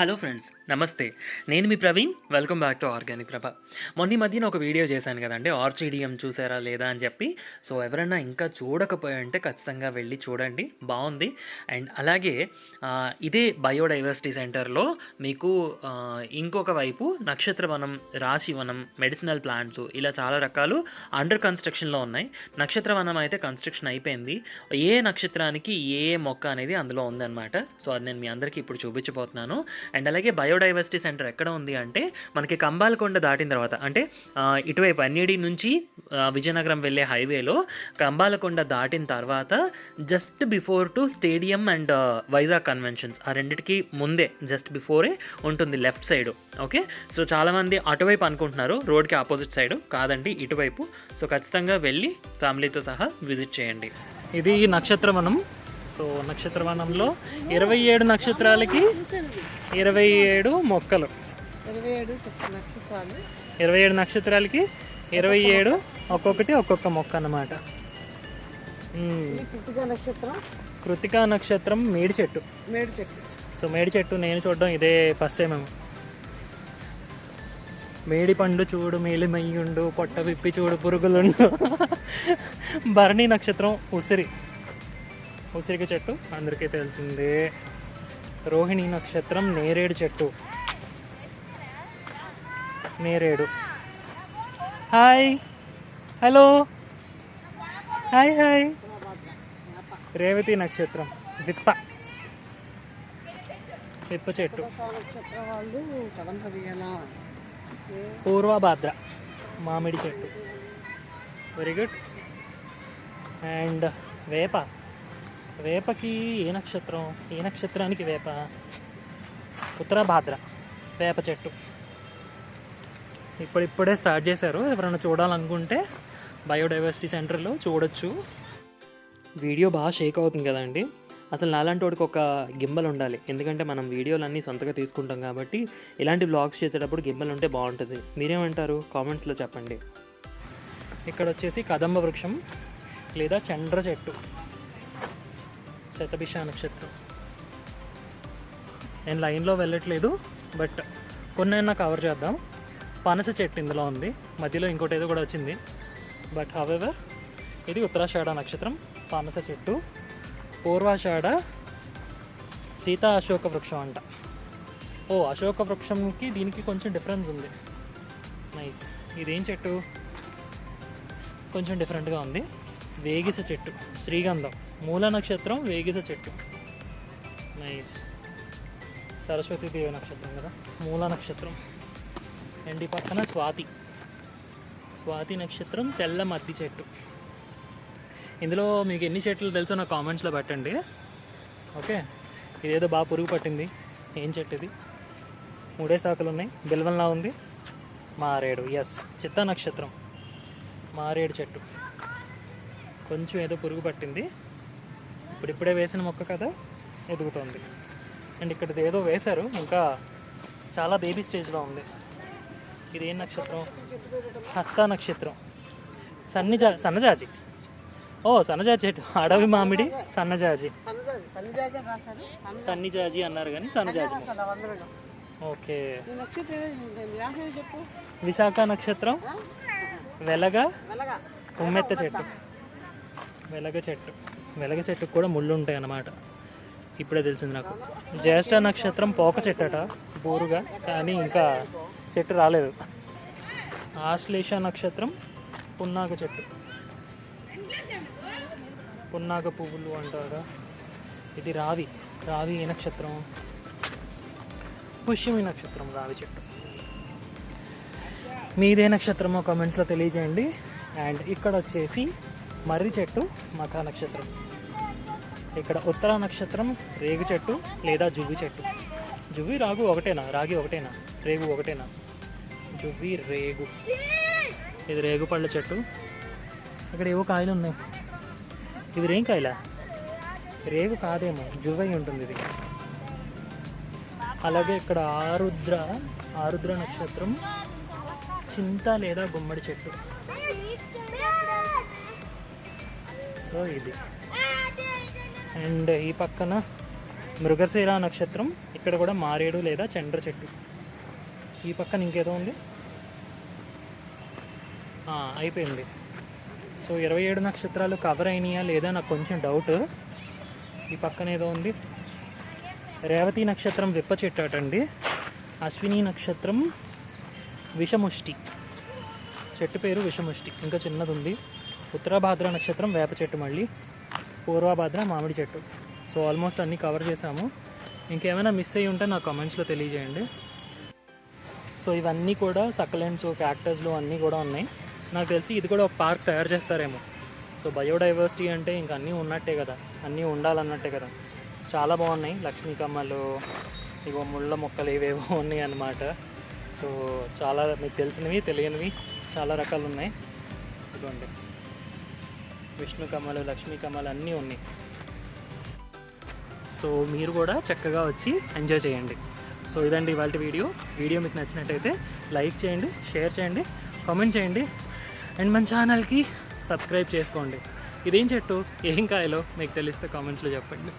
Hello friends నమస్తే. నేను మీ Praveen welcome back to organic Prabha. మొన్న మధ్యన ఒక వీడియో చేశాను కదండి ఆర్చిడియం చూసారా లేదా అని చెప్పి. సో ఎవరైనా ఇంకా చూడకపోయంటే ఖచ్చితంగా వెళ్ళి చూడండి బాగుంది. అండ్ అలాగే ఇదే బయోడైవర్సిటీ సెంటర్లో మీకు ఇంకొక వైపు నక్షత్రవనం రాశివనం మెడిసినల్ ప్లాంట్స్ ఇలా చాలా రకాలు అండర్ కన్స్ట్రక్షన్లో ఉన్నాయి. నక్షత్రవనం అయితే కన్స్ట్రక్షన్ అయిపోయింది. ఏ నక్షత్రానికి ఏ మొక్క అనేది అందులో ఉందన్నమాట. సో అది నేను మీ అందరికీ ఇప్పుడు చూపించబోతున్నాను. అండ్ అలాగే బయోడైవర్సిటీ సెంటర్ ఎక్కడ ఉంది అంటే మనకి కంబాలకొండ దాటిన తర్వాత అంటే ఇటువైపు ఎన్ఈడి నుంచి విజయనగరం వెళ్ళే హైవేలో కంబాలకొండ దాటిన తర్వాత just before to stadium and Vizag conventions ఆ రెండిటికి ముందే జస్ట్ బిఫోరే ఉంటుంది లెఫ్ట్ సైడ్ ఓకే సో చాలామంది అటువైపు అనుకుంటున్నారు రోడ్కి ఆపోజిట్ సైడ్ కాదండి ఇటువైపు. సో ఖచ్చితంగా వెళ్ళి ఫ్యామిలీతో సహా విజిట్ చేయండి. ఇది నక్షత్రవనం సో నక్షత్రవనంలో ఇరవై ఏడు నక్షత్రాలకి ఇరవై ఏడు మొక్కలు. ఇరవై ఏడు నక్షత్రాలకి ఇరవై ఏడు ఒక్కొక్కటి ఒక్కొక్క మొక్క అన్నమాట. మ్మ్. కృతిక నక్షత్రం. మేడి చెట్టు. మేడు చెట్టు. సో మేడి చెట్టు నేను చూడడం ఇదే ఫస్ట్ టైం ఏమో మేడి పండు చూడు మేలిమయ్యుండు పొట్ట విప్పి చూడు పురుగులుండు. భరణి నక్షత్రం ఉసిరి. ఉసిరిక చెట్టు. అందరికీ తెలిసిందే. రోహిణి నక్షత్రం నేరేడు చెట్టు. నేరేడు. Hi. Hello. Hi hi. Revathi నక్షత్రం. విప్ప విప్ప చెట్టు. పూర్వభాద్ర. మామిడి చెట్టు. Very good. అండ్ వేప. వేపకి ఏ నక్షత్రం? ఏ నక్షత్రానికి వేప? ఉత్తరాభాద్ర వేప చెట్టు. ఇప్పుడిప్పుడే స్టార్ట్ చేశారు. ఎవరైనా చూడాలనుకుంటే బయోడైవర్సిటీ సెంటర్లో చూడొచ్చు. వీడియో బాగా షేక్ అవుతుంది కదండి. అసలు నాలాంటి వాడికి ఒక గింబల్ ఉండాలి. ఎందుకంటే మనం వీడియోలన్నీ సొంతగా తీసుకుంటాం కాబట్టి ఇలాంటి బ్లాగ్స్ చేసేటప్పుడు గింబల్ ఉంటే బాగుంటుంది. మీరేమంటారు? కామెంట్స్లో చెప్పండి. ఇక్కడ వచ్చేసి కదంబ వృక్షం లేదా చండ్ర చెట్టు. శతభిష నక్షత్రం. నేను లైన్లో వెళ్ళట్లేదు బట్ కొన్నైనా కవర్ చేద్దాం. పనస చెట్టు ఇందులో ఉంది మధ్యలో ఇంకోటి ఏదో కూడా వచ్చింది. బట్ హవెవర్ ఇది ఉత్తరాషాఢ నక్షత్రం పనస చెట్టు. పూర్వాషాఢ సీతా అశోక వృక్షం అంట. ఓ అశోక వృక్షంకి దీనికి కొంచెం డిఫరెన్స్ ఉంది. నైస్ ఇదేం చెట్టు? కొంచెం డిఫరెంట్గా ఉంది. వేగిస చెట్టు శ్రీగంధం. మూల నక్షత్రం వేగిస చెట్టు. నైస్ సరస్వతి దేవి నక్షత్రం కదా? మూల నక్షత్రం. అండ్ ఈ పక్కన స్వాతి. స్వాతి నక్షత్రం తెల్ల మద్ది చెట్టు. ఇందులో మీకు ఎన్ని చెట్లు తెలుసో నాకు కామెంట్స్లో పెట్టండి. ఓకే? ఇదేదో బాగా పురుగు పట్టింది. ఏం చెట్టు ఇది? మూడే శాఖలు ఉన్నాయి. బిల్వంలా ఉంది. మారేడు. ఎస్ చిత్త నక్షత్రం. మారేడు చెట్టు. కొంచెం ఏదో పురుగు పట్టింది. ఇప్పుడు ఇప్పుడే వేసిన మొక్క కదా ఎదుగుతోంది. అండ్ ఇక్కడ ఏదో వేశారు ఇంకా చాలా బేబీ స్టేజ్లో ఉంది. ఇది ఏం నక్షత్రం? హస్త నక్షత్రం. సన్నిజా సన్నజాజి. ఓ సన్నజాజి చెట్టు అడవి మామిడి సన్నజాజి. సన్నిజాజి అన్నారు కానీ సన్నజాజి ఓకే. విశాఖ నక్షత్రం వెలగ ఉమ్మెత్త చెట్టు. వెలగ చెట్టు. వెలగ చెట్టుకు కూడా ముళ్ళు ఉంటాయి అన్నమాట ఇప్పుడే తెలిసింది నాకు. జ్యేష్ఠ నక్షత్రం పోక చెట్టట బోరుగా కానీ ఇంకా చెట్టు రాలేదు. ఆశ్లేష నక్షత్రం పున్నాగ చెట్టు. పున్నాగ పువ్వులు అంటారా? ఇది రావి. రావి ఏ నక్షత్రం? పుష్యమి నక్షత్రం రావి చెట్టు. మీదే నక్షత్రమో కమెంట్స్లో తెలియజేయండి. అండ్ ఇక్కడ వచ్చేసి మర్రి చెట్టు మఖా నక్షత్రం. ఇక్కడ ఉత్తర నక్షత్రం రేగు చెట్టు లేదా జువ్వి చెట్టు. జువ్వి రాగు ఒకటేనా? రాగి ఒకటేనా? రేగు ఒకటేనా? జువ్వి రేగు. ఇది రేగు పళ్ళ చెట్టు. ఇక్కడ ఏవో కాయలు ఉన్నాయి. ఇది రేం కాయలా? రేగు కాదేమో జువ్వై ఉంటుంది ఇది. అలాగే ఇక్కడ ఆరుద్ర ఆరుద్ర నక్షత్రం చింత లేదా గుమ్మడి చెట్టు. సో ఇది. అండ్ ఈ పక్కన మృగశీల నక్షత్రం ఇక్కడ కూడా మారేడు లేదా చండ్ర చెట్టు. ఈ పక్కన ఇంకేదో ఉంది? అయిపోయింది. సో ఇరవై ఏడు నక్షత్రాలు కవర్ అయినాయా లేదా నాకు కొంచెం డౌట్ ఈ పక్కన ఏదో ఉంది? రేవతి నక్షత్రం విప్ప చెట్టు అటండి. అశ్విని నక్షత్రం విషముష్టి. చెట్టు పేరు విషముష్టి. ఇంకా చిన్నది ఉంది. ఉత్తరాభాద్ర నక్షత్రం వేప చెట్టు మళ్ళీ పూర్వభాద్ర మామిడి చెట్టు. సో ఆల్మోస్ట్ అన్నీ కవర్ చేసాము ఇంకేమైనా మిస్ అయ్యి ఉంటే నా కమెంట్స్లో తెలియజేయండి. సో ఇవన్నీ కూడా సకలెంట్స్ క్యాక్టస్లు అన్నీ కూడా ఉన్నాయి. నాకు తెలిసి ఇది కూడా ఒక పార్క్ తయారు చేస్తారేమో. సో బయోడైవర్సిటీ అంటే ఇంక అన్నీ ఉన్నట్టే కదా. అన్నీ ఉండాలన్నట్టే కదా. చాలా బాగున్నాయి. లక్ష్మీ కమ్మలు ఇగో ముళ్ళ మొక్కలు ఇవేవో ఉన్నాయి అన్నమాట. సో చాలా మీకు తెలిసినవి తెలియనివి చాలా రకాలు ఉన్నాయి. ఇదిగోండి. విష్ణు కమలు లక్ష్మీ కమలు అన్నీ ఉన్నాయి. సో మీరు కూడా చక్కగా వచ్చి ఎంజాయ్ చేయండి. సో ఇదండి ఇవాళ వీడియో. వీడియో మీకు నచ్చినట్టయితే లైక్ చేయండి షేర్ చేయండి కామెంట్ చేయండి. అండ్ మన ఛానల్కి సబ్స్క్రైబ్ చేసుకోండి. ఇదేం చెట్టు? ఏం కాయలో? మీకు తెలిస్తే కామెంట్స్లో చెప్పండి.